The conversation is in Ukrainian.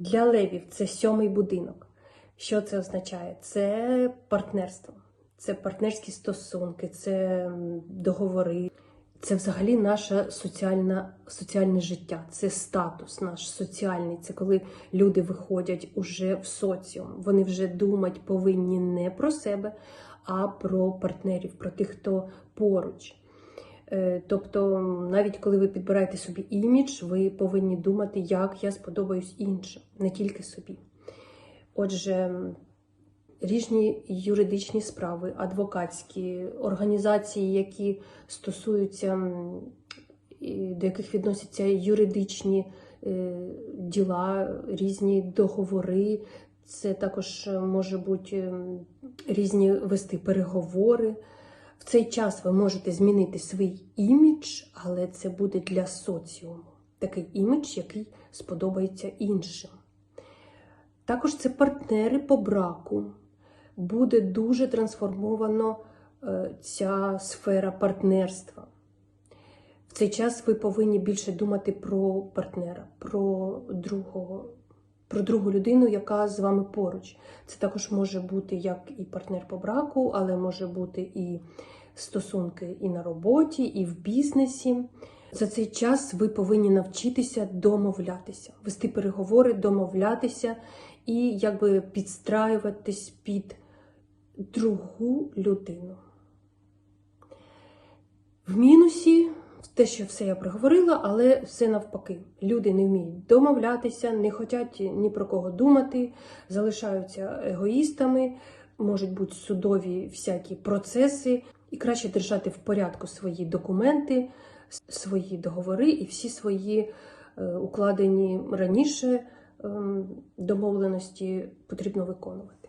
Для левів це сьомий будинок. Що це означає? Це партнерство, це партнерські стосунки, це договори, це взагалі наше соціальне, соціальне життя, це статус наш соціальний. Це коли люди виходять уже в соціум. Вони вже думати повинні не про себе, а про партнерів, про тих, хто поруч. Е, Тобто, навіть коли ви підбираєте собі імідж, ви повинні думати, як я сподобаюсь іншим, не тільки собі. Отже, різні юридичні справи, адвокатські організації, які стосуються, до яких відносяться юридичні е, діла, різні договори. Це також е, може бути різні вести переговори. В цей час ви можете змінити свій імідж, але це буде для соціуму. Такий імідж, який сподобається іншим. Також це партнери по браку. Буде дуже трансформовано е, ця сфера партнерства. В цей час ви повинні більше думати про партнера, про другого, про другу людину, яка з вами поруч. Це також може бути як і партнер по браку, але може бути і стосунки і на роботі, і в бізнесі. За цей час ви повинні навчитися домовлятися, вести переговори, домовлятися і якби підстраюватись під другу людину. В мінусі те, що все я проговорила, але все навпаки. Люди не вміють домовлятися, не хочуть ні про кого думати, залишаються егоїстами, можуть бути судові всякі процеси, і краще держати в порядку свої документи, свої договори і всі свої е, укладені раніше ем, домовленості потрібно виконувати.